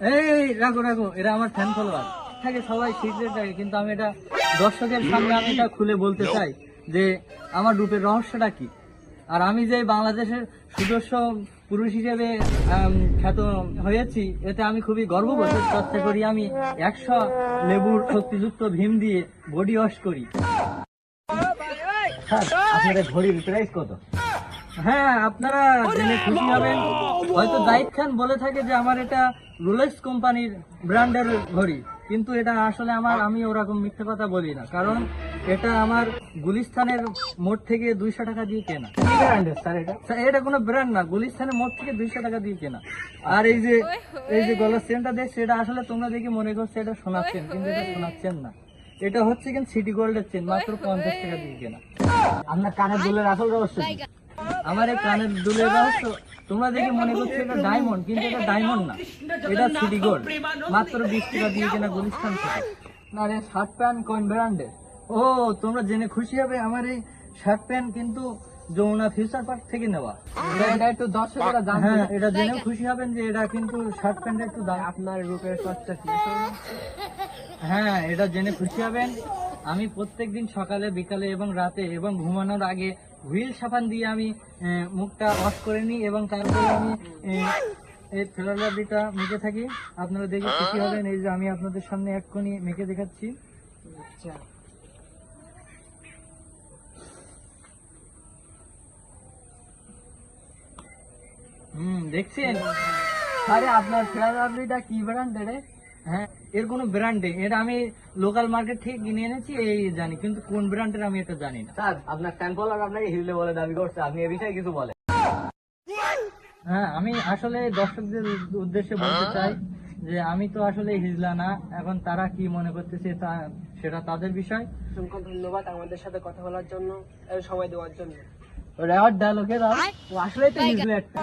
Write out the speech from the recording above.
এই রাখো রাখো এরা আমার ফ্যান ফলোয়ার থাকে সবাই সিক্রেট রাখে কিন্তু আমি এটা দর্শকের সামনে আমি এটা খুলে বলতে চাই যে আমার রূপের রহস্যটা কি? আর আমি যে বাংলাদেশের সুদর্শ পুরুষ হিসেবে খ্যাত হয়েছি এতে আমি খুবই গর্ববোধ। চেষ্টা করি আমি একশো লেবুর শক্তিযুক্ত ভীম দিয়ে বডি ওয়াশ করি। আপনাদের ঘড়ির প্রাইস কত? হ্যাঁ আপনারা জেনে খুশি হবেন। হয়তো জাহিদ খান বলে থাকে যে আমার এটা রোলেক্স কোম্পানির ব্র্যান্ডের ঘড়ি। কিন্তু এটা আসলে আমার আমি ওরকম মিথ্যে কথা বলি না। কারণ এটা আমার গুলিস্তানের মোট থেকে দুইশো টাকা দিয়ে কেনা। স্যার এটা? এটা কোনো ব্র্যান্ড না। গুলিস্তানের মোট থেকে দুইশো টাকা দিয়ে কেনা। আর এই যে এই যে গলার চেনটা দেখছ এটা আসলে তোমরা দেখে মনে করছ এটা চেন কিন্তু এটা চেন না। এটা হচ্ছে কিন্তু সিটি গোল্ডের চেন মাত্র পঞ্চাশ টাকা দিয়ে কেনা। আপনার কানের দুলের আসল রহস্য? আমার এই কানের দুলের রহস্য তোমরা দেখে মনে করছ এটা ডায়মন্ড কিন্তু এটা ডায়মন্ড না। এটা সিটি গোল্ড মাত্র বিশ টাকা দিয়ে কেনা গুলিস্তান থেকে। না রে শার্ট প্যান্ট কোন ব্র্যান্ডের ও তোমরা জেনে খুশি হবে আমার এই শার্ট প্যান্ট কিন্তু যমুনা ফিউচার পার্ক থেকে নেওয়া। এটা একটু দর্শকরা জানবে। হ্যাঁ এটা জেনে খুশি হবেন যে এটা কিন্তু শার্ট প্যান্ট একটু দাম। আপনার রূপের চর্চা হ্যাঁ এটা জেনে খুশি হবেন। আমি প্রত্যেকদিন সকালে বিকালে এবং রাতে এবং ঘুমানোর আগে হুইল সাবান দিয়ে আমি মুখটা অফ করে নিই এবং তারপরে আমি এই ফেলালাবিটা মেখে থাকি। আপনারা দেখে খুশি হবেন। এই যে আমি আপনাদের সামনে এক্ষুনি মেখে দেখাচ্ছি। আচ্ছা। হুম দেখছেন? আরে আপনার ফেলালাবিটা কি ব্র্যান্ডের হ্যাঁ এর কোনো ব্র্যান্ডে এটা আমি লোকাল মার্কেট থেকে কিনে এনেছি এই জানি কিন্তু কোন ব্র্যান্ডের আমি এটা জানি না। স্যার আপনার ফলোয়ার আপনাকে হিরলে বলে দাবি করছে আপনি এ বিষয়ে কিছু বলেন। হ্যাঁ আমি আসলে দর্শকদের উদ্দেশ্যে বলতে চাই যে আমি তো আসলে হিজলা না এখন তারা কি মনে করতেছে তা সেটা তাদের বিষয়। অসংখ্য ধন্যবাদ আমাদের সাথে কথা বলার জন্য সময় দেওয়ার জন্য। রেওয়ার ডায়লগে আসলে তো হিজলা একটা।